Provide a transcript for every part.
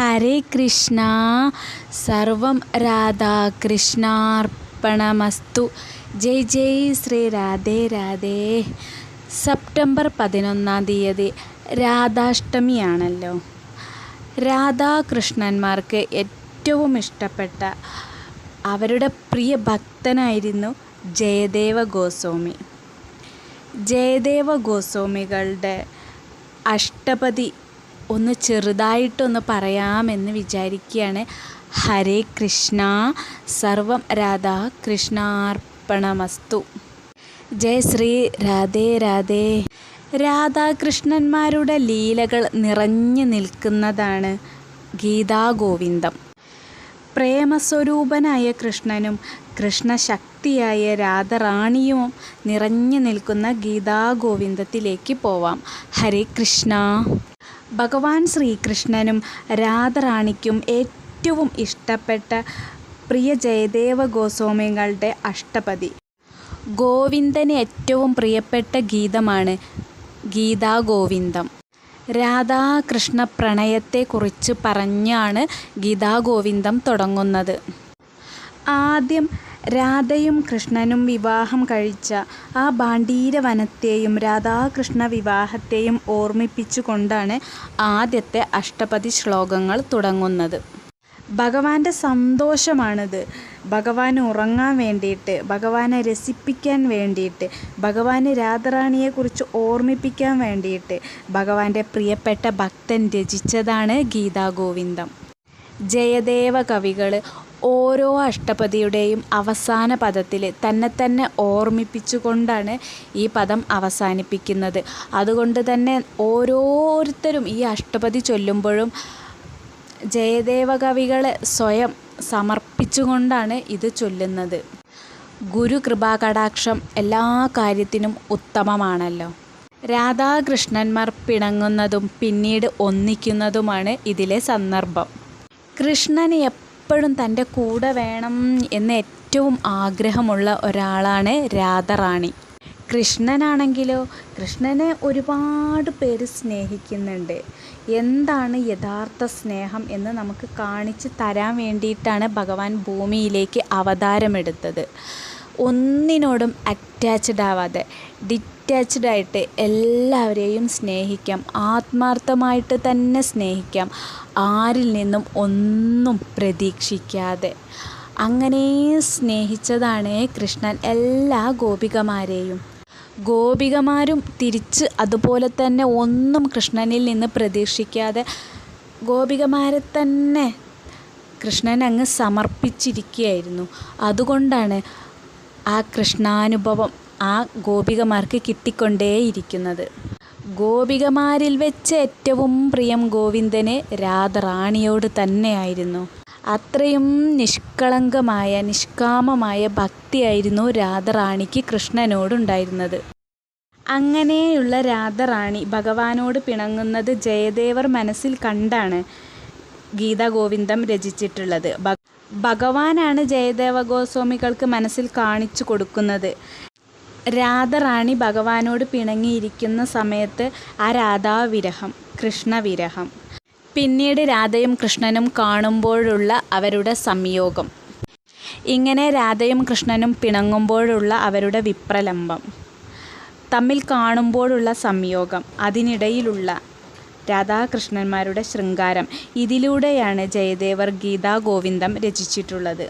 ഹരേ കൃഷ്ണ. സർവം രാധാകൃഷ്ണാർപ്പണമസ്തു. ജയ് ജയ് ശ്രീ രാധേ രാധേ. സെപ്റ്റംബർ പതിനൊന്നാം തീയതി രാധാഷ്ടമിയാണല്ലോ. രാധാകൃഷ്ണന്മാർക്ക് ഏറ്റവും ഇഷ്ടപ്പെട്ട അവരുടെ പ്രിയ ഭക്തനായിരുന്നു ജയദേവ ഗോസ്വാമി. ജയദേവ ഗോസ്വാമികളുടെ അഷ്ടപതി ഒന്ന് ചെറുതായിട്ടൊന്ന് പറയാമെന്ന് വിചാരിക്കുകയാണ്. ഹരേ കൃഷ്ണ. സർവം രാധാ കൃഷ്ണാർപ്പണമസ്തു. ജയ ശ്രീ രാധേ രാധേ. രാധാകൃഷ്ണന്മാരുടെ ലീലകൾ നിറഞ്ഞു നിൽക്കുന്നതാണ് ഗീതാഗോവിന്ദം. പ്രേമസ്വരൂപനായ കൃഷ്ണനും കൃഷ്ണശക്തിയായ രാധറാണിയും നിറഞ്ഞു നിൽക്കുന്ന ഗീതാഗോവിന്ദത്തിലേക്ക് പോവാം. ഹരേ കൃഷ്ണ. ഭഗവാൻ ശ്രീകൃഷ്ണനും രാധറാണിക്കും ഏറ്റവും ഇഷ്ടപ്പെട്ട പ്രിയ ജയദേവ ഗോസ്വാമികളുടെ അഷ്ടപതി. ഗോവിന്ദന് ഏറ്റവും പ്രിയപ്പെട്ട ഗീതമാണ് ഗീതാ ഗോവിന്ദം. രാധാകൃഷ്ണ പ്രണയത്തെക്കുറിച്ച് പറഞ്ഞാണ് ഗീതാഗോവിന്ദം തുടങ്ങുന്നത്. ആദ്യം രാധയും കൃഷ്ണനും വിവാഹം കഴിച്ച ആ ഭാണ്ഡീര വനത്തെയും രാധാകൃഷ്ണ വിവാഹത്തെയും ഓർമ്മിപ്പിച്ചുകൊണ്ടാണ് ആദ്യത്തെ അഷ്ടപതി ശ്ലോകങ്ങൾ തുടങ്ങുന്നത്. ഭഗവാന്റെ സന്തോഷമാണിത്. ഭഗവാൻ ഉറങ്ങാൻ വേണ്ടിയിട്ട് ഭഗവാനെ രസിപ്പിക്കാൻ വേണ്ടിയിട്ട് ഭഗവാന് രാധറാണിയെക്കുറിച്ച് ഓർമ്മിപ്പിക്കാൻ വേണ്ടിയിട്ട് ഭഗവാന്റെ പ്രിയപ്പെട്ട ഭക്തൻ രചിച്ചതാണ് ഗീതാഗോവിന്ദം. ജയദേവ കവികൾ ഓരോ അഷ്ടപതിയുടെയും അവസാന പദത്തിൽ തന്നെ തന്നെ ഓർമ്മിപ്പിച്ചുകൊണ്ടാണ് ഈ പദം അവസാനിപ്പിക്കുന്നത്. അതുകൊണ്ട് തന്നെ ഓരോരുത്തരും ഈ അഷ്ടപതി ചൊല്ലുമ്പോഴും ജയദേവ കവികളെ സ്വയം സമർപ്പിച്ചുകൊണ്ടാണ് ഇത് ചൊല്ലുന്നത്. ഗുരു കൃപാകടാക്ഷം എല്ലാ കാര്യത്തിനും ഉത്തമമാണല്ലോ. രാധാകൃഷ്ണന്മാർ പിണങ്ങുന്നതും പിന്നീട് ഒന്നിക്കുന്നതുമാണ് ഇതിലെ സന്ദർഭം. കൃഷ്ണന് എപ്പോഴും തന്റെ കൂടെ വേണം എന്ന് ഏറ്റവും ആഗ്രഹമുള്ള ഒരാളാണ് രാധറാണി. കൃഷ്ണനാണെങ്കിലോ കൃഷ്ണനെ ഒരുപാട് പേര് സ്നേഹിക്കുന്നുണ്ട്. എന്താണ് യഥാർത്ഥ സ്നേഹം എന്ന് നമുക്ക് കാണിച്ച് തരാൻ വേണ്ടിയിട്ടാണ് ഭഗവാൻ ഭൂമിയിലേക്ക് അവതാരമെടുത്തത്. ഒന്നിനോടും അറ്റാച്ച്ഡ് ആവാതെ ഡിറ്റാച്ച്ഡ് ആയിട്ട് എല്ലാവരെയും സ്നേഹിക്കാം. ആത്മാർത്ഥമായിട്ട് തന്നെ സ്നേഹിക്കാം. ആരിൽ നിന്നും ഒന്നും പ്രതീക്ഷിക്കാതെ. അങ്ങനെ സ്നേഹിച്ചതാണ് കൃഷ്ണൻ എല്ലാ ഗോപികമാരെയും. ഗോപികമാരും തിരിച്ച് അതുപോലെ തന്നെ ഒന്നും കൃഷ്ണനിൽ നിന്ന് പ്രതീക്ഷിക്കാതെ ഗോപികമാരെ തന്നെ കൃഷ്ണൻ അങ്ങ് സമർപ്പിച്ചിരിക്കുകയായിരുന്നു. അതുകൊണ്ടാണ് ആ കൃഷ്ണാനുഭവം ആ ഗോപികമാർക്ക് കിട്ടിക്കൊണ്ടേയിരിക്കുന്നത്. ഗോപികമാരിൽ വെച്ച് ഏറ്റവും പ്രിയം ഗോവിന്ദന് രാധറാണിയോട് തന്നെയായിരുന്നു. അത്രയും നിഷ്കളങ്കമായ നിഷ്കാമമായ ഭക്തിയായിരുന്നു രാധറാണിക്ക് കൃഷ്ണനോടുണ്ടായിരുന്നത്. അങ്ങനെയുള്ള രാധറാണി ഭഗവാനോട് പിണങ്ങുന്നത് ജയദേവർ മനസ്സിൽ കണ്ടാണ് ഗീതാഗോവിന്ദം രചിച്ചിട്ടുള്ളത്. ഭഗവാനാണ് ജയദേവ ഗോസ്വാമികൾക്ക് മനസ്സിൽ കാണിച്ചു കൊടുക്കുന്നത്. രാധറാണി ഭഗവാനോട് പിണങ്ങിയിരിക്കുന്ന സമയത്ത് ആ രാധാവിരഹം കൃഷ്ണവിരഹം. പിന്നീട് രാധയും കൃഷ്ണനും കാണുമ്പോഴുള്ള അവരുടെ സംയോഗം. ഇങ്ങനെ രാധയും കൃഷ്ണനും പിണങ്ങുമ്പോഴുള്ള അവരുടെ വിപ്രലംബം. തമ്മിൽ കാണുമ്പോഴുള്ള സംയോഗം അതിനിടയിലുള്ള രാധാകൃഷ്ണന്മാരുടെ ശൃംഗാരം. ഇതിലൂടെയാണ് ജയദേവർ ഗീതാഗോവിന്ദം രചിച്ചിട്ടുള്ളത്.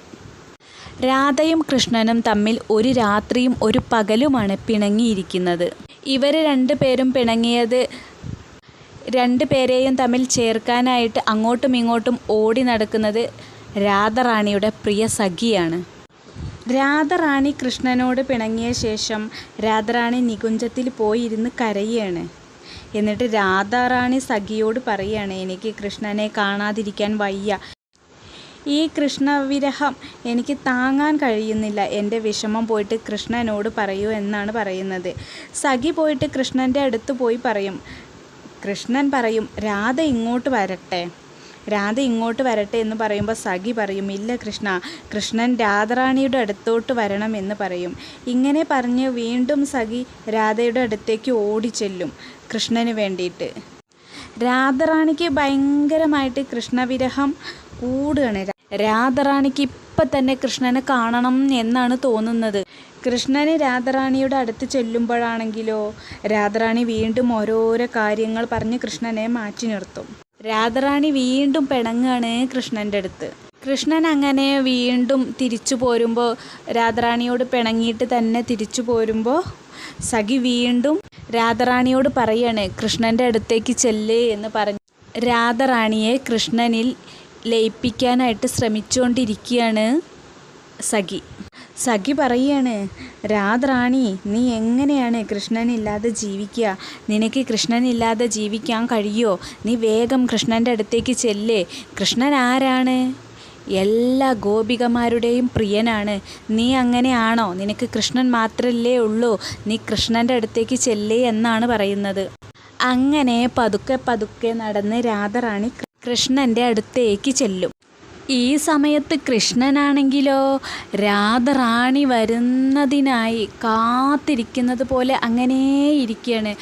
രാധയും കൃഷ്ണനും തമ്മിൽ ഒരു രാത്രിയും ഒരു പകലുമാണ് പിണങ്ങിയിരിക്കുന്നത്. ഇവർ രണ്ടുപേരും പിണങ്ങിയത് രണ്ടു പേരെയും തമ്മിൽ ചേർക്കാനായിട്ട് അങ്ങോട്ടും ഇങ്ങോട്ടും ഓടി നടക്കുന്നത് രാധറാണിയുടെ പ്രിയ സഖിയാണ്. രാധറാണി കൃഷ്ണനോട് പിണങ്ങിയ ശേഷം രാധറാണി നികുഞ്ചത്തിൽ പോയിരുന്ന് കരയാണ്. എന്നിട്ട് രാധാറാണി സഖിയോട് പറയുകയാണ് എനിക്ക് കൃഷ്ണനെ കാണാതിരിക്കാൻ വയ്യ. ഈ കൃഷ്ണവിരഹം എനിക്ക് താങ്ങാൻ കഴിയുന്നില്ല. എന്റെ വിഷമം പോയിട്ട് കൃഷ്ണനോട് പറയൂ എന്നാണ് പറയുന്നത്. സഖി പോയിട്ട് കൃഷ്ണന്റെ അടുത്ത് പോയി പറയും. കൃഷ്ണൻ പറയും രാധ ഇങ്ങോട്ട് വരട്ടെ. രാധ ഇങ്ങോട്ട് വരട്ടെ എന്ന് പറയുമ്പോൾ സഖി പറയും ഇല്ല കൃഷ്ണ കൃഷ്ണൻ രാധറാണിയുടെ അടുത്തോട്ട് വരണം എന്ന് പറയും. ഇങ്ങനെ പറഞ്ഞ് വീണ്ടും സഖി രാധയുടെ അടുത്തേക്ക് ഓടിച്ചെല്ലും. കൃഷ്ണന് വേണ്ടിയിട്ട്. രാധറാണിക്ക് ഭയങ്കരമായിട്ട് കൃഷ്ണവിരഹം കൂടുകയാണ്. രാധറാണിക്ക് ഇപ്പം തന്നെ കൃഷ്ണനെ കാണണം എന്നാണ് തോന്നുന്നത്. കൃഷ്ണന് രാധറാണിയുടെ അടുത്ത് ചെല്ലുമ്പോഴാണെങ്കിലോ രാധറാണി വീണ്ടും ഓരോരോ കാര്യങ്ങൾ പറഞ്ഞ് കൃഷ്ണനെ മാറ്റി നിർത്തും. രാധറാണി വീണ്ടും പിണങ്ങാണ് കൃഷ്ണന്റെ അടുത്ത്. കൃഷ്ണൻ അങ്ങനെ വീണ്ടും തിരിച്ചു പോരുമ്പോൾ രാധറാണിയോട് പിണങ്ങിയിട്ട് തന്നെ തിരിച്ചു പോരുമ്പോൾ സഖി വീണ്ടും രാധറാണിയോട് പറയാണ് കൃഷ്ണന്റെ അടുത്തേക്ക് ചെല്ലേ എന്ന് പറഞ്ഞു. രാധറാണിയെ കൃഷ്ണനിൽ ലയിപ്പിക്കാനായിട്ട് ശ്രമിച്ചുകൊണ്ടിരിക്കുകയാണ് സഖി. സഖി പറയാണ് രാധറാണി നീ എങ്ങനെയാണ് കൃഷ്ണനില്ലാതെ ജീവിക്കുക? നിനക്ക് കൃഷ്ണനില്ലാതെ ജീവിക്കാൻ കഴിയോ? നീ വേഗം കൃഷ്ണന്റെ അടുത്തേക്ക് ചെല്ലേ. കൃഷ്ണൻ ആരാണ്? എല്ലാ ഗോപികമാരുടെയും പ്രിയനാണ്. നീ അങ്ങനെയാണോ? നിനക്ക് കൃഷ്ണൻ മാത്രമല്ലേ ഉള്ളൂ. നീ കൃഷ്ണന്റെ അടുത്തേക്ക് ചെല്ലേ എന്നാണ് പറയുന്നത്. അങ്ങനെ പതുക്കെ പതുക്കെ നടന്ന് രാധറാണി കൃഷ്ണന്റെ അടുത്തേക്ക് ചെല്ലും. ഈ സമയത്ത് കൃഷ്ണനാണെങ്കിലോ രാധറാണി വരുന്നതിനായി കാത്തിരിക്കുന്നത് പോലെ അങ്ങനെ ഇരിക്കുകയാണ്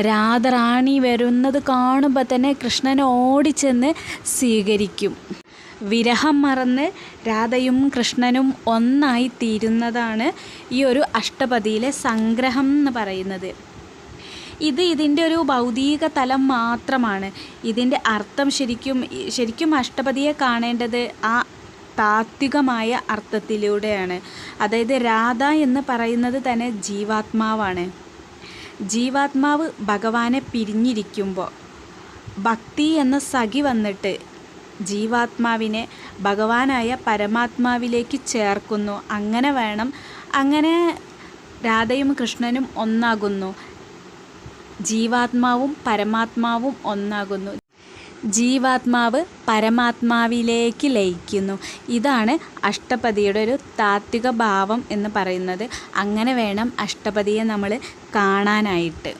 രാധറാണി വരുന്നത് കാണുമ്പോൾ തന്നെ കൃഷ്ണൻ ഓടിച്ചെന്ന് സ്വീകരിക്കും. വിരഹം മറന്ന് രാധയും കൃഷ്ണനും ഒന്നായി തീരുന്നതാണ് ഈ ഒരു അഷ്ടപതിയിലെ സംഗ്രഹം എന്ന് പറയുന്നത്. ഇത് ഇതിന്റെ ഒരു ഭൗതിക തലം മാത്രമാണ്. ഇതിന്റെ അർത്ഥം ശരിക്കും ശരിക്കും അഷ്ടപതിയെ കാണേണ്ടത് ആ താത്വികമായ അർത്ഥത്തിലൂടെയാണ്. അതായത് രാധ എന്ന് പറയുന്നത് തന്നെ ജീവാത്മാവാണ്. ജീവാത്മാവ് ഭഗവാനെ പിരിഞ്ഞിരിക്കുമ്പോൾ ഭക്തി എന്ന സഖി വന്നിട്ട് ജീവാത്മാവിനെ ഭഗവാനായ പരമാത്മാവിലേക്ക് ചേർക്കുന്നു. അങ്ങനെ വേണം അങ്ങനെ രാധയും കൃഷ്ണനും ഒന്നാകുന്നു. ജീവാത്മാവും പരമാത്മാവും ഒന്നാകുന്നു. ജീവാത്മാവ് പരമാത്മാവിലേക്ക് ലയിക്കുന്നു. ഇതാണ് അഷ്ടപതിയുടെ ഒരു താത്വിക ഭാവം എന്ന് പറയുന്നത്. അങ്ങനെ വേണം അഷ്ടപതിയെ നമ്മൾ കാണാനായിട്ട്.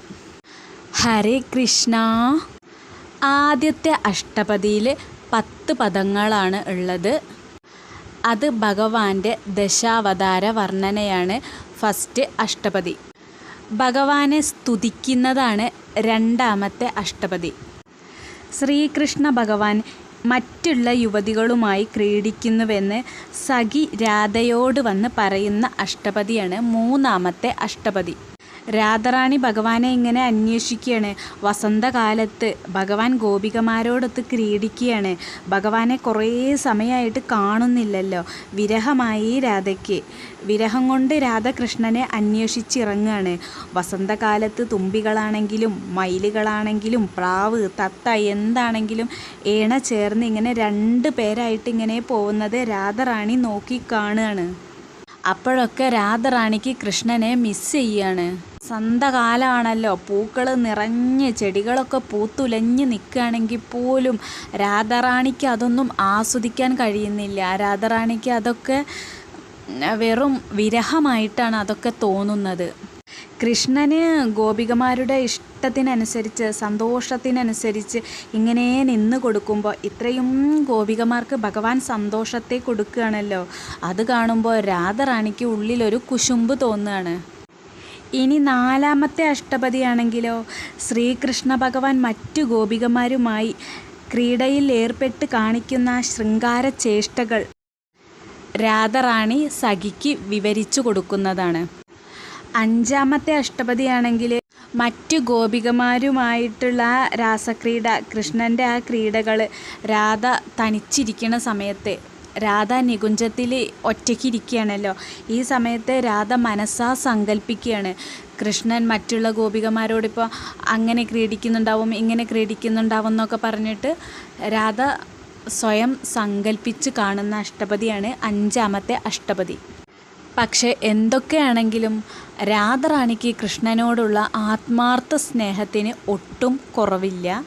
ഹരേ കൃഷ്ണ. ആദ്യത്തെ അഷ്ടപതിയിൽ പത്ത് പദങ്ങളാണ് ഉള്ളത്. അത് ഭഗവാന്റെ ദശാവതാര വർണനയാണ്. ഫസ്റ്റ് അഷ്ടപതി. ഭഗവാനെ സ്തുതിക്കുന്നതാണ് രണ്ടാമത്തെ അഷ്ടപതി. ശ്രീകൃഷ്ണ ഭഗവാൻ മറ്റുള്ള യുവതികളുമായി ക്രീഡിക്കുന്നുവെന്ന് സഖി രാധയോട് വന്ന് പറയുന്ന അഷ്ടപതിയാണ് മൂന്നാമത്തെ അഷ്ടപതി. രാധറാണി ഭഗവാനെ ഇങ്ങനെ അന്വേഷിക്കുകയാണ്. വസന്തകാലത്ത് ഭഗവാൻ ഗോപികമാരോടൊത്ത് ക്രീഡിക്കുകയാണ്. ഭഗവാനെ കുറേ സമയമായിട്ട് കാണുന്നില്ലല്ലോ. വിരഹമായി രാധയ്ക്ക്. വിരഹം കൊണ്ട് രാധാകൃഷ്ണനെ അന്വേഷിച്ചിറങ്ങുകയാണ് വസന്തകാലത്ത് തുമ്പികളാണെങ്കിലും മയിലുകളാണെങ്കിലും പ്രാവ് തത്ത എന്താണെങ്കിലും ഏണ ചേർന്ന് ഇങ്ങനെ രണ്ട് പേരായിട്ട് ഇങ്ങനെ പോകുന്നത് രാധറാണി നോക്കി കാണുകയാണ്. അപ്പോഴൊക്കെ രാധറാണിക്ക് കൃഷ്ണനെ മിസ് ചെയ്യാണ്. സന്തകാലമാണല്ലോ പൂക്കൾ നിറഞ്ഞ് ചെടികളൊക്കെ പൂത്തുലഞ്ഞ് നിൽക്കുകയാണെങ്കിൽ പോലും രാധാറാണിക്ക് അതൊന്നും ആസ്വദിക്കാൻ കഴിയുന്നില്ല. രാധാറാണിക്ക് അതൊക്കെ വെറും വിരഹമായിട്ടാണ് അതൊക്കെ തോന്നുന്നത്. കൃഷ്ണന് ഗോപികമാരുടെ ഇഷ്ടത്തിനനുസരിച്ച് സന്തോഷത്തിനനുസരിച്ച് ഇങ്ങനെ നിന്ന് കൊടുക്കുമ്പോൾ ഇത്രയും ഗോപികമാർക്ക് ഭഗവാൻ സന്തോഷത്തെ കൊടുക്കുകയാണല്ലോ. അത് കാണുമ്പോൾ രാധറാണിക്ക് ഉള്ളിലൊരു കുശുമ്പ് തോന്നുകയാണ്. ഇനി നാലാമത്തെ അഷ്ടപതിയാണെങ്കിലോ ശ്രീകൃഷ്ണ ഭഗവാൻ മറ്റു ഗോപികമാരുമായി ക്രീഡയിൽ ഏർപ്പെട്ട് കാണിക്കുന്ന ശൃംഗാര ചേഷ്ടകൾ രാധറാണി സഖിക്ക് വിവരിച്ചു കൊടുക്കുന്നതാണ്. അഞ്ചാമത്തെ അഷ്ടപതിയാണെങ്കിൽ മറ്റു ഗോപികമാരുമായിട്ടുള്ള രാസക്രീഡ കൃഷ്ണന്റെ ആ ക്രീഡകൾ രാധ തനിച്ചിരിക്കുന്ന സമയത്ത് രാധ നികുഞ്ചത്തിൽ ഒറ്റയ്ക്കിരിക്കുകയാണല്ലോ. ഈ സമയത്ത് രാധ മനസ്സാ സങ്കല്പിക്കുകയാണ് കൃഷ്ണൻ മറ്റുള്ള ഗോപികമാരോടിപ്പോൾ അങ്ങനെ ക്രീഡിക്കുന്നുണ്ടാവും ഇങ്ങനെ ക്രീഡിക്കുന്നുണ്ടാവും എന്നൊക്കെ പറഞ്ഞിട്ട് രാധ സ്വയം സങ്കല്പിച്ച് കാണുന്ന അഷ്ടപതിയാണ് അഞ്ചാമത്തെ അഷ്ടപതി. പക്ഷേ എന്തൊക്കെയാണെങ്കിലും രാധറാണിക്ക് കൃഷ്ണനോടുള്ള ആത്മാർത്ഥ സ്നേഹത്തിന് ഒട്ടും കുറവില്ല.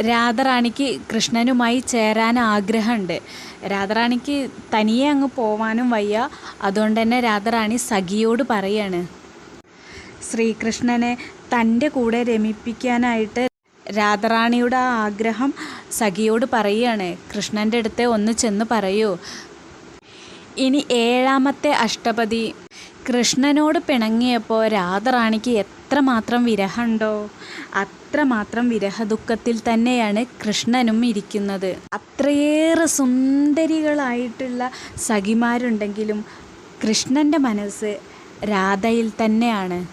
രാധറാണിക്ക് കൃഷ്ണനുമായി ചേരാൻ ആഗ്രഹമുണ്ട്. രാധറാണിക്ക് തനിയെ അങ്ങ് പോവാനും വയ്യ. അതുകൊണ്ട് തന്നെ രാധറാണി സഖിയോട് പറയാണ്. ശ്രീകൃഷ്ണനെ തന്റെ കൂടെ രമിപ്പിക്കാനായിട്ട് രാധറാണിയുടെ ആ ആഗ്രഹം സഖിയോട് പറയുകയാണ് കൃഷ്ണന്റെ അടുത്ത് ഒന്ന് ചെന്ന് പറയൂ. ഇനി ഏഴാമത്തെ അഷ്ടപതി. കൃഷ്ണനോട് പിണങ്ങിയപ്പോൾ രാധറാണിക്ക് എത്രമാത്രം വിരഹമുണ്ടോ. അത്രമാത്രം വിരഹദുഃഖത്തിൽ തന്നെയാണ് കൃഷ്ണനും ഇരിക്കുന്നത്. അത്രയേറെ സുന്ദരികളായിട്ടുള്ള സഖിമാരുണ്ടെങ്കിലും കൃഷ്ണന്റെ മനസ്സ് രാധയിൽ തന്നെയാണ്.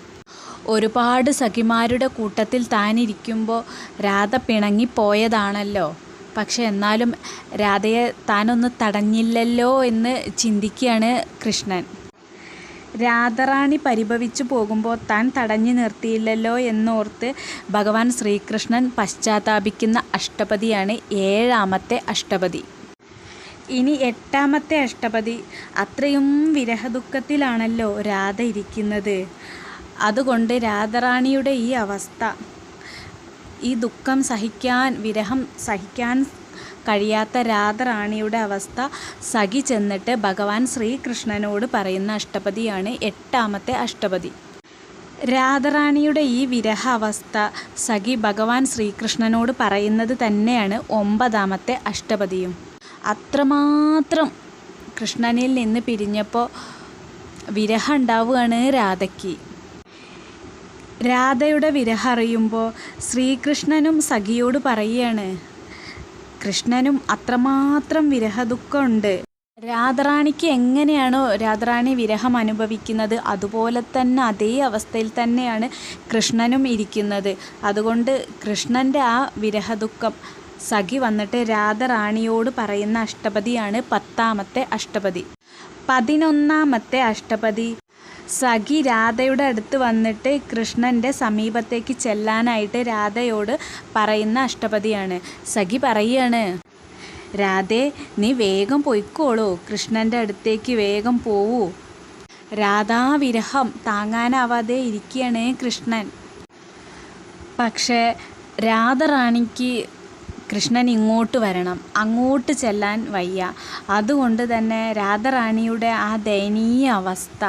ഒരുപാട് സഖിമാരുടെ കൂട്ടത്തിൽ താനിരിക്കുമ്പോൾ രാധ പിണങ്ങിപ്പോയതാണല്ലോ. പക്ഷെ എന്നാലും രാധയെ താനൊന്ന് തടഞ്ഞില്ലല്ലോ എന്ന് ചിന്തിക്കുകയാണ് കൃഷ്ണൻ. രാധറാണി പരിഭവിച്ചു പോകുമ്പോൾ താൻ തടഞ്ഞു നിർത്തിയില്ലല്ലോ എന്നോർത്ത് ഭഗവാൻ ശ്രീകൃഷ്ണൻ പശ്ചാത്താപിക്കുന്ന അഷ്ടപതിയാണ് ഏഴാമത്തെ അഷ്ടപതി. ഇനി എട്ടാമത്തെ അഷ്ടപതി. അത്രയും വിരഹദുഃഖത്തിലാണല്ലോ രാധ ഇരിക്കുന്നത്. അതുകൊണ്ട് രാധറാണിയുടെ ഈ അവസ്ഥ. ഈ ദുഃഖം സഹിക്കാൻ വിരഹം സഹിക്കാൻ കഴിയാത്ത രാധറാണിയുടെ അവസ്ഥ സഖി ചെന്നിട്ട് ഭഗവാൻ ശ്രീകൃഷ്ണനോട് പറയുന്ന അഷ്ടപതിയാണ് എട്ടാമത്തെ അഷ്ടപതി. രാധറാണിയുടെ ഈ വിരഹ അവസ്ഥ സഖി ഭഗവാൻ ശ്രീകൃഷ്ണനോട് പറയുന്നത് തന്നെയാണ് ഒമ്പതാമത്തെ അഷ്ടപതിയും. അത്രമാത്രം കൃഷ്ണനിൽ നിന്ന് പിരിഞ്ഞപ്പോൾ വിരഹം ഉണ്ടാവുകയാണ് രാധയ്ക്ക്. രാധയുടെ വിരഹം അറിയുമ്പോൾ ശ്രീകൃഷ്ണനും സഖിയോട് പറയുകയാണ് കൃഷ്ണനും അത്രമാത്രം വിരഹദുഃഖമുണ്ട്. രാധറാണിക്ക് എങ്ങനെയാണോ രാധറാണി വിരഹം അനുഭവിക്കുന്നത് അതുപോലെ തന്നെ അതേ അവസ്ഥയിൽ തന്നെയാണ് കൃഷ്ണനും ഇരിക്കുന്നത്. അതുകൊണ്ട് കൃഷ്ണന്റെ ആ വിരഹദുഃഖം സഖി വന്നിട്ട് രാധറാണിയോട് പറയുന്ന അഷ്ടപതിയാണ് പത്താമത്തെ അഷ്ടപതി. പതിനൊന്നാമത്തെ അഷ്ടപതി. സഖി രാധയുടെ അടുത്ത് വന്നിട്ട് കൃഷ്ണന്റെ സമീപത്തേക്ക് ചെല്ലാനായിട്ട് രാധയോട് പറയുന്ന അഷ്ടപതിയാണ്. സഖി പറയാണ് രാധേ നീ വേഗം പൊയ്ക്കോളൂ. കൃഷ്ണന്റെ അടുത്തേക്ക് വേഗം പോവൂ. രാധാവിരഹം താങ്ങാനാവാതെ ഇരിക്കുകയാണ് കൃഷ്ണൻ. പക്ഷേ രാധറാണിക്ക് കൃഷ്ണൻ ഇങ്ങോട്ട് വരണം. അങ്ങോട്ട് ചെല്ലാൻ വയ്യ. അതുകൊണ്ട് തന്നെ രാധറാണിയുടെ ആ ദയനീയ അവസ്ഥ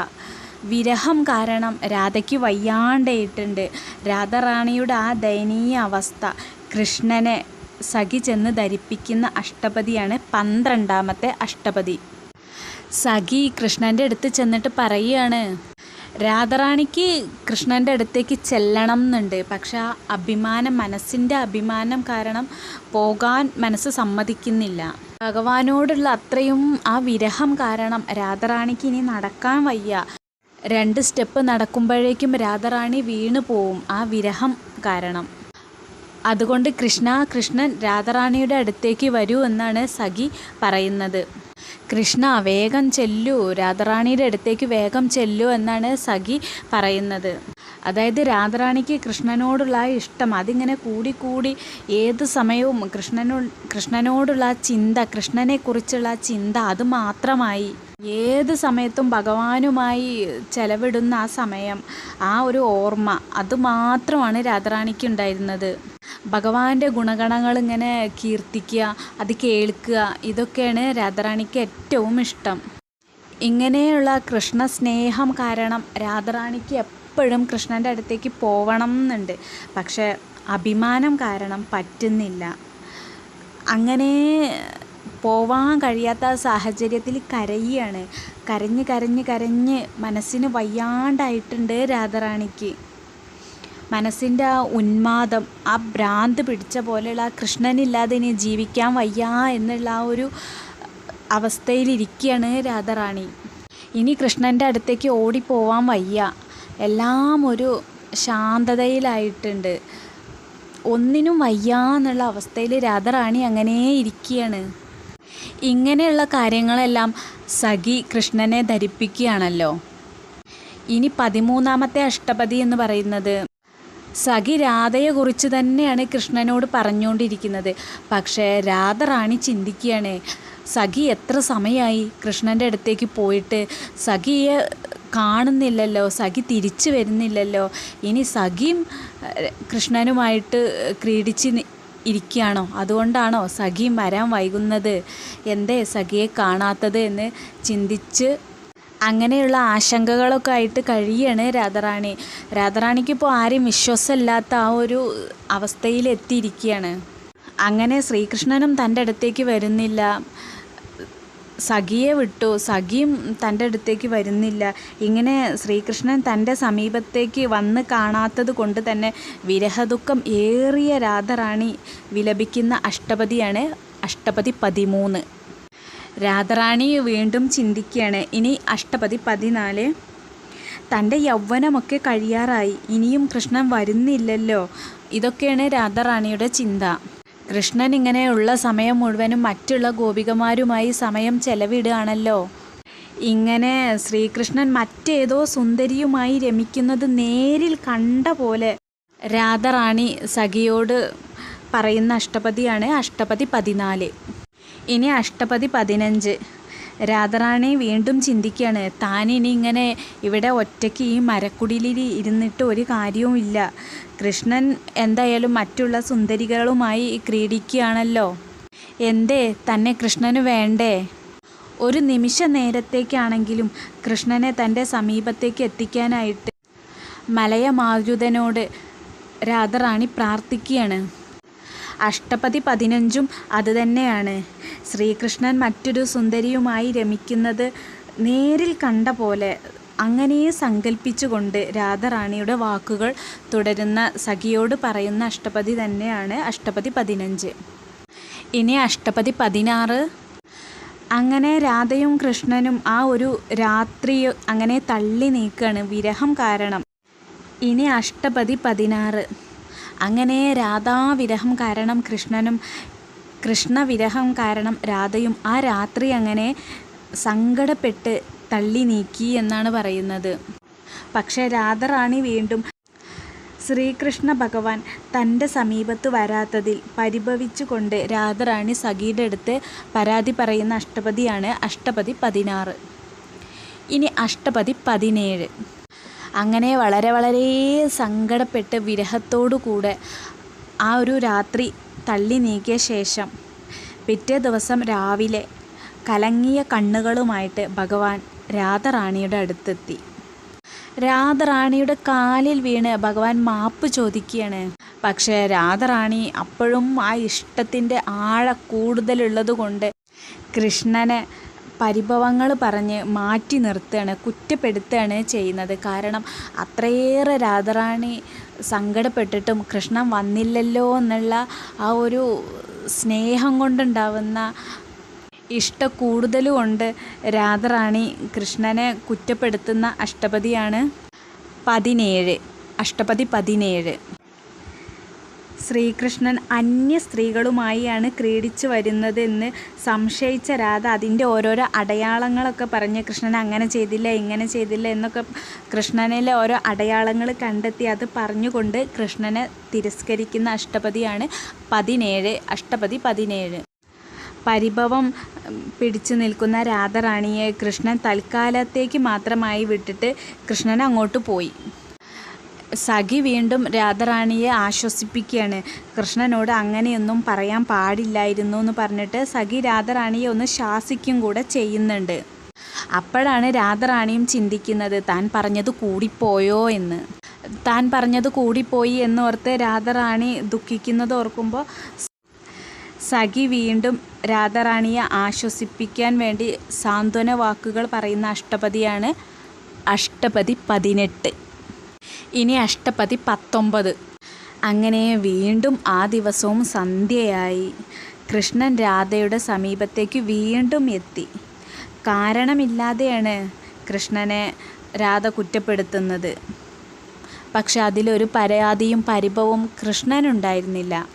വിരഹം കാരണം രാധയ്ക്ക് വയ്യാണ്ടായിട്ടുണ്ട് രാധാറാണിയുടെ ആ ദയനീയ അവസ്ഥ കൃഷ്ണനെ സഖി ചെന്ന് ധരിപ്പിക്കുന്ന അഷ്ടപതിയാണ് പന്ത്രണ്ടാമത്തെ അഷ്ടപതി. സഖി കൃഷ്ണന്റെ അടുത്ത് ചെന്നിട്ട് പറയുകയാണ് രാധറാണിക്ക് കൃഷ്ണന്റെ അടുത്തേക്ക് ചെല്ലണം എന്നുണ്ട്. പക്ഷെ ആ അഭിമാനം മനസ്സിന്റെ അഭിമാനം കാരണം പോകാൻ മനസ്സ് സമ്മതിക്കുന്നില്ല. ഭഗവാനോടുള്ള അത്രയും ആ വിരഹം കാരണം രാധറാണിക്ക് ഇനി നടക്കാൻ വയ്യ. രണ്ട് സ്റ്റെപ്പ് നടക്കുമ്പോഴേക്കും രാധറാണി വീണു പോവും ആ വിരഹം കാരണം. അതുകൊണ്ട് കൃഷ്ണ കൃഷ്ണൻ രാധറാണിയുടെ അടുത്തേക്ക് വരൂ എന്നാണ് സഖി പറയുന്നത്. കൃഷ്ണ വേഗം ചെല്ലൂ രാധറാണിയുടെ അടുത്തേക്ക് വേഗം ചെല്ലൂ എന്നാണ് സഖി പറയുന്നത്. അതായത് രാധറാണിക്ക് കൃഷ്ണനോടുള്ള ആ ഇഷ്ടം അതിങ്ങനെ കൂടിക്കൂടി ഏത് സമയവും കൃഷ്ണനോ കൃഷ്ണനോടുള്ള ചിന്ത കൃഷ്ണനെക്കുറിച്ചുള്ള ചിന്ത അത് മാത്രമായി. ഏത് സമയത്തും ഭഗവാനുമായി ചെലവിടുന്ന ആ സമയം ആ ഒരു ഓർമ്മ അത് മാത്രമാണ് രാധാറാണിക്ക് ഉണ്ടായിരുന്നത്. ഭഗവാന്റെ ഗുണഗണങ്ങൾ ഇങ്ങനെ കീർത്തിക്കുക അത് കേൾക്കുക ഇതൊക്കെയാണ് രാധാറാണിക്ക് ഏറ്റവും ഇഷ്ടം. ഇങ്ങനെയുള്ള കൃഷ്ണസ്നേഹം കാരണം രാധാറാണിക്ക് എപ്പോഴും കൃഷ്ണന്റെ അടുത്തേക്ക് പോവണം എന്നുണ്ട്. പക്ഷെ അഭിമാനം കാരണം പറ്റുന്നില്ല. അങ്ങനെ പോവാൻ കഴിയാത്ത സാഹചര്യത്തിൽ കരയുകയാണ്. കരഞ്ഞ് കരഞ്ഞ് കരഞ്ഞ് മനസ്സിന് വയ്യാണ്ടായിട്ടുണ്ട് രാധാറാണിക്ക്. മനസ്സിന്റെ ആ ഉന്മാദം ആ ഭ്രാന്ത് പിടിച്ച പോലെയുള്ള ആ കൃഷ്ണനില്ലാതെ ഇനി ജീവിക്കാൻ വയ്യ എന്നുള്ള ആ ഒരു അവസ്ഥയിലിരിക്കുകയാണ് രാധാറാണി. ഇനി കൃഷ്ണന്റെ അടുത്തേക്ക് ഓടിപ്പോവാൻ വയ്യ. എല്ലാം ഒരു ശാന്തതയിലായിട്ടുണ്ട്. ഒന്നിനും വയ്യ എന്നുള്ള അവസ്ഥയിൽ രാധാറാണി അങ്ങനെ ഇരിക്കുകയാണ് ഇങ്ങനെയുള്ള കാര്യങ്ങളെല്ലാം സഖി കൃഷ്ണനെ ധരിപ്പിക്കുകയാണല്ലോ. ഇനി പതിമൂന്നാമത്തെ അഷ്ടപതി എന്ന് പറയുന്നത് സഖി രാധയെക്കുറിച്ച് തന്നെയാണ് കൃഷ്ണനോട് പറഞ്ഞുകൊണ്ടിരിക്കുന്നത്. പക്ഷേ രാധറാണി ചിന്തിക്കുകയാണ് സഖി എത്ര സമയമായി കൃഷ്ണന്റെ അടുത്തേക്ക് പോയിട്ട് സഖിയെ കാണുന്നില്ലല്ലോ സഖി തിരിച്ചു വരുന്നില്ലല്ലോ. ഇനി സഖിയും കൃഷ്ണനുമായിട്ട് ക്രീഡിച്ച് ഇരിക്കുകയാണോ? അതുകൊണ്ടാണോ സഖിയും വരാൻ വൈകുന്നത്? എന്തേ സഖിയെ കാണാത്തത് എന്ന് ചിന്തിച്ച് അങ്ങനെയുള്ള ആശങ്കകളൊക്കെ ആയിട്ട് കഴിയാണ് രാധാറാണി. രാധാറാണിക്ക് ഇപ്പോൾ ആരും വിശ്വാസമില്ലാത്ത ആ ഒരു അവസ്ഥയിലെത്തിയിരിക്കുകയാണ്. അങ്ങനെ ശ്രീകൃഷ്ണനും തന്റെ അടുത്തേക്ക് വരുന്നില്ല. സഖിയെ വിട്ടു. സഖിയും തന്റെ അടുത്തേക്ക് വരുന്നില്ല. ഇങ്ങനെ ശ്രീകൃഷ്ണൻ തന്റെ സമീപത്തേക്ക് വന്ന് കാണാത്തത് കൊണ്ട് തന്നെ വിരഹദുഃഖം ഏറിയ രാധറാണി വിലപിക്കുന്ന അഷ്ടപതിയാണ് അഷ്ടപതി പതിമൂന്ന്. രാധറാണി വീണ്ടും ചിന്തിക്കുകയാണ് ഇനി അഷ്ടപതി പതിനാല്? തന്റെ യൗവനമൊക്കെ കഴിയാറായി. ഇനിയും കൃഷ്ണൻ വരുന്നില്ലല്ലോ. ഇതൊക്കെയാണ് രാധാറാണിയുടെ ചിന്ത. കൃഷ്ണൻ ഇങ്ങനെയുള്ള സമയം മുഴുവനും മറ്റുള്ള ഗോപികമാരുമായി സമയം ചെലവിടുകയാണല്ലോ. ഇങ്ങനെ ശ്രീകൃഷ്ണൻ മറ്റേതോ സുന്ദരിയുമായി രമിക്കുന്നത് നേരിൽ കണ്ട പോലെ. രാധാറാണി സഖിയോട് പറയുന്ന അഷ്ടപതിയാണ് അഷ്ടപതി പതിനാല്. ഇനി അഷ്ടപതി പതിനഞ്ച്. രാധാറാണി വീണ്ടും ചിന്തിക്കുകയാണ് താൻ ഇനി ഇങ്ങനെ ഇവിടെ ഒറ്റയ്ക്ക് ഈ മരക്കുടിലിൽ ഇരുന്നിട്ട് ഒരു കാര്യവുമില്ല കൃഷ്ണൻ എന്തായാലും മറ്റുള്ള സുന്ദരികളുമായി ക്രീഡിക്കുകയാണല്ലോ. എന്തേ തന്നെ കൃഷ്ണന് വേണ്ടേ? ഒരു നിമിഷ നേരത്തേക്കാണെങ്കിലും കൃഷ്ണനെ തന്റെ സമീപത്തേക്ക് എത്തിക്കാനായിട്ട് മലയമാരുതനോട് രാധാറാണി പ്രാർത്ഥിക്കുകയാണ്. അഷ്ടപതി പതിനഞ്ചും അതുതന്നെയാണ് ശ്രീകൃഷ്ണൻ മറ്റൊരു സുന്ദരിയുമായി രമിക്കുന്നത് നേരിൽ കണ്ട പോലെ അങ്ങനെ സങ്കല്പിച്ചുകൊണ്ട് രാധാറാണിയുടെ വാക്കുകൾ തുടരുന്ന സഖിയോട് പറയുന്ന അഷ്ടപതി തന്നെയാണ് അഷ്ടപതി പതിനഞ്ച്. ഇനി അഷ്ടപതി പതിനാറ്. അങ്ങനെ രാധയും കൃഷ്ണനും ആ ഒരു രാത്രി അങ്ങനെ തള്ളി നീക്കാണ് വിരഹം കാരണം. ഇനി അഷ്ടപതി പതിനാറ്. അങ്ങനെ രാധാവിരഹം കാരണം കൃഷ്ണനും കൃഷ്ണവിരഹം കാരണം രാധയും ആ രാത്രി അങ്ങനെ സങ്കടപ്പെട്ട് തള്ളി നീക്കി എന്നാണ് പറയുന്നത്. പക്ഷേ രാധറാണി വീണ്ടും ശ്രീകൃഷ്ണ ഭഗവാൻ തന്റെ സമീപത്ത് വരാത്തതിൽ പരിഭവിച്ചുകൊണ്ട് രാധറാണി സഖിയുടെ അടുത്ത് പരാതി പറയുന്ന അഷ്ടപതിയാണ് അഷ്ടപതി പതിനാറ്. ഇനി അഷ്ടപതി പതിനേഴ്. അങ്ങനെ വളരെ വളരെ സങ്കടപ്പെട്ട് വിരഹത്തോടു കൂടെ ആ ഒരു രാത്രി തള്ളി നീക്കിയ ശേഷം പിറ്റേ ദിവസം രാവിലെ കലങ്ങിയ കണ്ണുകളുമായിട്ട് ഭഗവാൻ രാധറാണിയുടെ അടുത്തെത്തി. രാധറാണിയുടെ കാലിൽ വീണ് ഭഗവാൻ മാപ്പ് ചോദിക്കുകയാണ്. പക്ഷേ രാധറാണി അപ്പോഴും ആ ഇഷ്ടത്തിന്റെ ആഴ കൂടുതലുള്ളത് കൊണ്ട് കൃഷ്ണനെ പരിഭവങ്ങൾ പറഞ്ഞ് മാറ്റി നിർത്തുകയാണ് കുറ്റപ്പെടുത്തുകയാണ് ചെയ്യുന്നത്. കാരണം അത്രയേറെ രാധറാണി സങ്കടപ്പെട്ടിട്ടും കൃഷ്ണൻ വന്നില്ലല്ലോ എന്നുള്ള ആ ഒരു സ്നേഹം കൊണ്ടുണ്ടാവുന്ന ഇഷ്ട കൂടുതൽ കൊണ്ട് രാധറാണി കൃഷ്ണനെ കുറ്റപ്പെടുത്തുന്ന അഷ്ടപതിയാണ് പതിനേഴ്. അഷ്ടപതി പതിനേഴ്. ശ്രീകൃഷ്ണൻ അന്യ സ്ത്രീകളുമായാണ് ക്രീഡിച്ചു വരുന്നതെന്ന് സംശയിച്ച രാധ അതിന്റെ ഓരോരോ അടയാളങ്ങളൊക്കെ പറഞ്ഞ് കൃഷ്ണൻ അങ്ങനെ ചെയ്തില്ല ഇങ്ങനെ ചെയ്തില്ല എന്നൊക്കെ കൃഷ്ണനിലെ ഓരോ അടയാളങ്ങൾ കണ്ടെത്തി അത് പറഞ്ഞുകൊണ്ട് കൃഷ്ണനെ തിരസ്കരിക്കുന്ന അഷ്ടപതിയാണ് പതിനേഴ് അഷ്ടപതി പതിനേഴ്. പരിഭവം പിടിച്ചു നിൽക്കുന്ന രാധറാണിയെ കൃഷ്ണൻ തൽക്കാലത്തേക്ക് മാത്രമായി വിട്ടിട്ട് കൃഷ്ണൻ അങ്ങോട്ട് പോയി. സഖി വീണ്ടും രാധറാണിയെ ആശ്വസിപ്പിക്കുകയാണ്. കൃഷ്ണനോട് അങ്ങനെയൊന്നും പറയാൻ പാടില്ലായിരുന്നു എന്ന് പറഞ്ഞിട്ട് സഖി രാധറാണിയെ ഒന്ന് ശാസിക്കും കൂടെ ചെയ്യുന്നുണ്ട്. അപ്പോഴാണ് രാധറാണിയും ചിന്തിക്കുന്നത് താൻ പറഞ്ഞത് കൂടിപ്പോയോ എന്ന്. താൻ പറഞ്ഞത് കൂടിപ്പോയി എന്നോർത്ത് രാധറാണി ദുഃഖിക്കുന്നത് ഓർക്കുമ്പോൾ സഖി വീണ്ടും രാധാറാണിയെ ആശ്വസിപ്പിക്കാൻ വേണ്ടി സാന്ത്വന വാക്കുകൾ പറയുന്ന അഷ്ടപതിയാണ് അഷ്ടപതി പതിനെട്ട്. ഇനി അഷ്ടപതി പത്തൊമ്പത്. അങ്ങനെ വീണ്ടും ആ ദിവസവും സന്ധ്യയായി. കൃഷ്ണൻ രാധയുടെ സമീപത്തേക്ക് വീണ്ടും എത്തി. കാരണമില്ലാതെയാണ് കൃഷ്ണനെ രാധ കുറ്റപ്പെടുത്തുന്നത്. പക്ഷെ അതിലൊരു പരാതിയും പരിഭവവും കൃഷ്ണനുണ്ടായിരുന്നില്ല.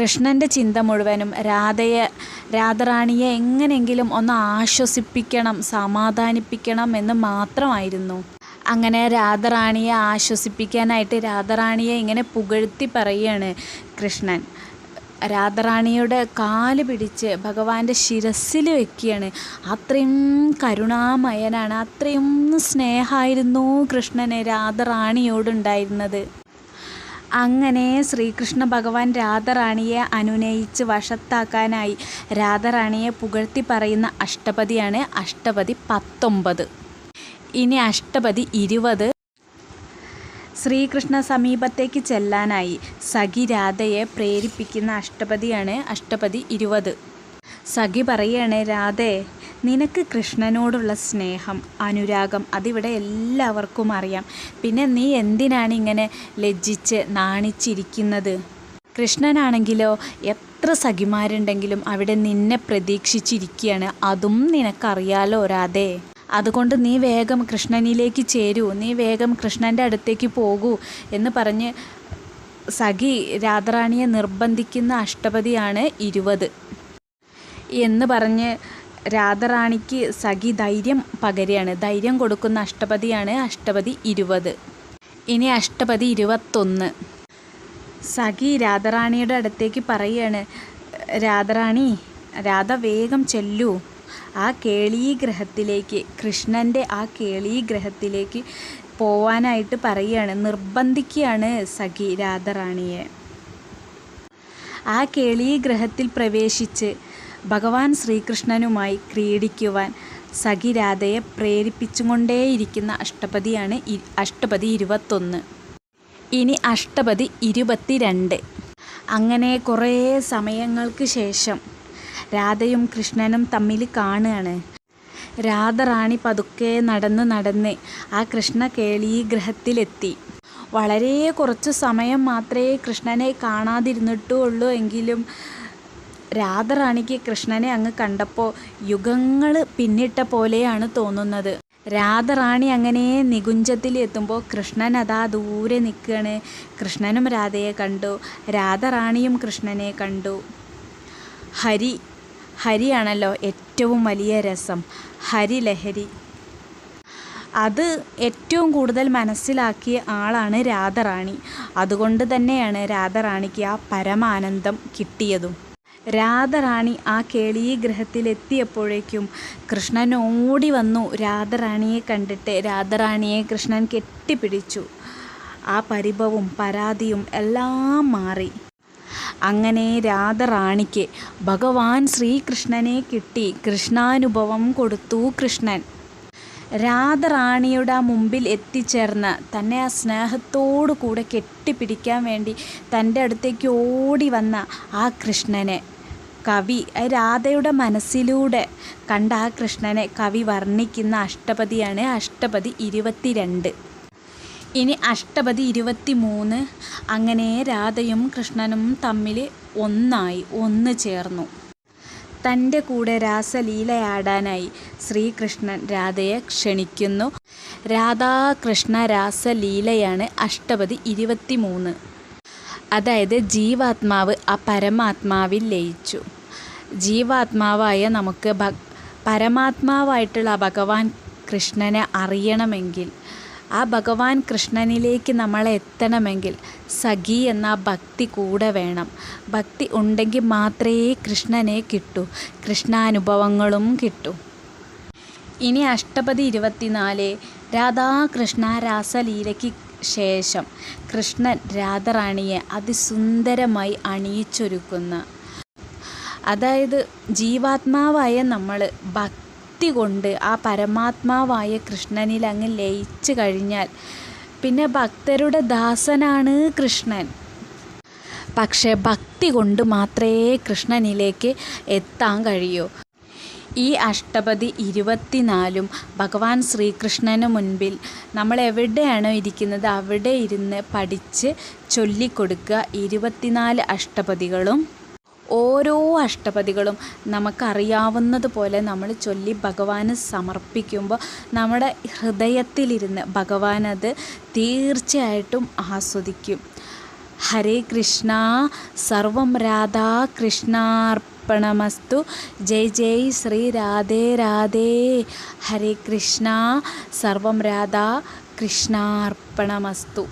കൃഷ്ണന്റെ ചിന്ത മുഴുവനും രാധയെ രാധറാണിയെ എങ്ങനെയെങ്കിലും ഒന്ന് ആശ്വസിപ്പിക്കണം സമാധാനിപ്പിക്കണം എന്ന് മാത്രമായിരുന്നു. അങ്ങനെ രാധറാണിയെ ആശ്വസിപ്പിക്കാനായിട്ട് രാധറാണിയെ ഇങ്ങനെ പുകഴ്ത്തി പറയുകയാണ് കൃഷ്ണൻ. രാധറാണിയുടെ കാൽ പിടിച്ച് ഭഗവാന്റെ ശിരസ്സിൽ വെക്കുകയാണ്. അത്രയും കരുണാമയനാണ് അത്രയും സ്നേഹമായിരുന്നു കൃഷ്ണന് രാധറാണിയോടുണ്ടായിരുന്നത്. അങ്ങനെ ശ്രീകൃഷ്ണ ഭഗവാൻ രാധറാണിയെ അനുനയിച്ച് വശത്താക്കാനായി രാധറാണിയെ പുകഴ്ത്തി പറയുന്ന അഷ്ടപതിയാണ് അഷ്ടപതി പത്തൊമ്പത്. ഇനി അഷ്ടപതി ഇരുപത്. ശ്രീകൃഷ്ണ സമീപത്തേക്ക് ചെല്ലാനായി സഖി രാധയെ പ്രേരിപ്പിക്കുന്ന അഷ്ടപതിയാണ് അഷ്ടപതി ഇരുപത്. സഖി പറയാണ് രാധേ നിനക്ക് കൃഷ്ണനോടുള്ള സ്നേഹം അനുരാഗം അതിവിടെ എല്ലാവർക്കും അറിയാം. പിന്നെ നീ എന്തിനാണ് ഇങ്ങനെ ലജ്ജിച്ച് നാണിച്ചിരിക്കുന്നത്? കൃഷ്ണനാണെങ്കിലോ എത്ര സഖിമാരുണ്ടെങ്കിലും അവിടെ നിന്നെ പ്രതീക്ഷിച്ചിരിക്കുകയാണ്. അതും നിനക്കറിയാലോ രാധേ? അതുകൊണ്ട് നീ വേഗം കൃഷ്ണനിലേക്ക് ചേരൂ. നീ വേഗം കൃഷ്ണന്റെ അടുത്തേക്ക് പോകൂ എന്ന് പറഞ്ഞ് സഖി രാധാറാണിയെ നിർബന്ധിക്കുന്ന അഷ്ടപതിയാണ് ഇരുപത് എന്ന് പറഞ്ഞ് രാധാറാണിക്ക് സഖി ധൈര്യം പകരുകയാണ്. ധൈര്യം കൊടുക്കുന്ന അഷ്ടപതിയാണ് അഷ്ടപതി ഇരുപത് ഇനി അഷ്ടപതി ഇരുപത്തൊന്ന്. സഖി രാധാറാണിയുടെ അടുത്തേക്ക് പറയുകയാണ് രാധാറാണി രാധ വേഗം ചെല്ലൂ. ആ കേളീഗ്രഹത്തിലേക്ക് കൃഷ്ണന്റെ ആ കേളീഗ്രഹത്തിലേക്ക് പോവാനായിട്ട് പറയുകയാണ്. നിർബന്ധിക്കുകയാണ് സഖി രാധാറാണിയെ. ആ കേളീഗ്രഹത്തിൽ പ്രവേശിച്ച് ഭഗവാൻ ശ്രീകൃഷ്ണനുമായി ക്രീഡിക്കുവാൻ സഖി രാധയെ പ്രേരിപ്പിച്ചുകൊണ്ടേയിരിക്കുന്ന അഷ്ടപതിയാണ് അഷ്ടപതി ഇരുപത്തൊന്ന്. ഇനി അഷ്ടപതി ഇരുപത്തിരണ്ട്. അങ്ങനെ കുറേ സമയങ്ങൾക്ക് ശേഷം രാധയും കൃഷ്ണനും തമ്മിൽ കാണുകയാണ്. രാധറാണി പതുക്കെ നടന്ന് നടന്ന് ആ കൃഷ്ണ കേളീഗ്രഹത്തിലെത്തി വളരെ കുറച്ച് സമയം മാത്രമേ കൃഷ്ണനെ കാണാതിരുന്നിട്ടുള്ളൂ എങ്കിലും രാധറാണിക്ക് കൃഷ്ണനെ അങ്ങ് കണ്ടപ്പോൾ യുഗങ്ങൾ പിന്നിട്ട പോലെയാണ് തോന്നുന്നത്. രാധറാണി അങ്ങനെ നികുഞ്ചത്തിൽ എത്തുമ്പോൾ കൃഷ്ണൻ അതാ ദൂരെ നിൽക്കുകയാണ് കൃഷ്ണനും രാധയെ കണ്ടു. രാധറാണിയും കൃഷ്ണനെ കണ്ടു. ഹരി ഹരിയാണല്ലോ ഏറ്റവും വലിയ രസം. ഹരിലഹരി. അത് ഏറ്റവും കൂടുതൽ മനസ്സിലാക്കിയ ആളാണ് രാധറാണി. അതുകൊണ്ട് തന്നെയാണ് രാധറാണിക്ക് ആ പരമാനന്ദം കിട്ടിയതും. രാധറാണി ആ കേളീ ഗ്രഹത്തിലെത്തിയപ്പോഴേക്കും കൃഷ്ണൻ ഓടി വന്നു രാധറാണിയെ കണ്ടിട്ട്. രാധറാണിയെ കൃഷ്ണൻ കെട്ടിപ്പിടിച്ചു. ആ പരിഭവും പരാതിയും എല്ലാം മാറി. അങ്ങനെ രാധറാണിക്ക് ഭഗവാൻ ശ്രീകൃഷ്ണനെ കിട്ടി. കൃഷ്ണാനുഭവം കൊടുത്തു കൃഷ്ണൻ. രാധറാണിയുടെ മുമ്പിൽ എത്തിച്ചേർന്ന് തന്നെ ആ സ്നേഹത്തോടു കൂടെ കെട്ടിപ്പിടിക്കാൻ വേണ്ടി തന്റെ അടുത്തേക്ക് ഓടി വന്ന ആ കൃഷ്ണനെ. കവി രാധയുടെ മനസ്സിലൂടെ കണ്ട ആ കൃഷ്ണനെ കവി വർണിക്കുന്ന അഷ്ടപതിയാണ് അഷ്ടപതി ഇരുപത്തിരണ്ട്. ഇനി അഷ്ടപതി ഇരുപത്തി മൂന്ന് അങ്ങനെ രാധയും കൃഷ്ണനും തമ്മിൽ ഒന്നായി ഒന്ന് ചേർന്നു. തന്റെ കൂടെ രാസലീലയാടാനായി ശ്രീകൃഷ്ണൻ രാധയെ ക്ഷണിക്കുന്നു. രാധാകൃഷ്ണ രാസലീലയാണ് അഷ്ടപതി ഇരുപത്തി മൂന്ന് അതായത് ജീവാത്മാവ് ആ പരമാത്മാവിൽ ലയിച്ചു. ജീവാത്മാവായ നമുക്ക് പരമാത്മാവായിട്ടുള്ള ഭഗവാൻ കൃഷ്ണനെ അറിയണമെങ്കിൽ ആ ഭഗവാൻ കൃഷ്ണനിലേക്ക് നമ്മൾ എത്തണമെങ്കിൽ സഖി എന്ന ഭക്തി കൂടെ വേണം. ഭക്തി ഉണ്ടെങ്കിൽ മാത്രമേ കൃഷ്ണനെ കിട്ടൂ. കൃഷ്ണാനുഭവങ്ങളും കിട്ടൂ. ഇനി അഷ്ടപതി ഇരുപത്തിനാല് രാധാകൃഷ്ണ രാസലീലയ്ക്ക് ശേഷം കൃഷ്ണൻ രാധറാണിയെ അതിസുന്ദരമായി അണിയിച്ചൊരുക്കുന്ന. അതായത് ജീവാത്മാവായ നമ്മൾ ഭക്തി കൊണ്ട് ആ പരമാത്മാവായ കൃഷ്ണനിൽ അങ്ങ് ലയിച്ചു കഴിഞ്ഞാൽ പിന്നെ ഭക്തരുടെ ദാസനാണ് കൃഷ്ണൻ. പക്ഷേ ഭക്തി കൊണ്ട് മാത്രമേ കൃഷ്ണനിലേക്ക് എത്താൻ കഴിയൂ. ഈ അഷ്ടപതി ഇരുപത്തിനാലും ഭഗവാൻ ശ്രീകൃഷ്ണന് മുൻപിൽ നമ്മൾ എവിടെയാണോ ഇരിക്കുന്നത് അവിടെ ഇരുന്ന് പഠിച്ച് ചൊല്ലിക്കൊടുക്കുക ഇരുപത്തിനാല് അഷ്ടപതികളും. ഓരോ അഷ്ടപതികളും നമുക്കറിയാവുന്നതുപോലെ നമ്മൾ ചൊല്ലി ഭഗവാന് സമർപ്പിക്കുമ്പോൾ നമ്മുടെ ഹൃദയത്തിലിരുന്ന് ഭഗവാൻ അത് തീർച്ചയായിട്ടും ആസ്വദിക്കും. ഹരേ കൃഷ്ണ സർവം രാധാ കൃഷ്ണാർപ്പണമസ്തു. ജയ് ജയ് ശ്രീ രാധേ രാധേ. ഹരേ കൃഷ്ണ സർവം രാധാ കൃഷ്ണാർപ്പണമസ്തു.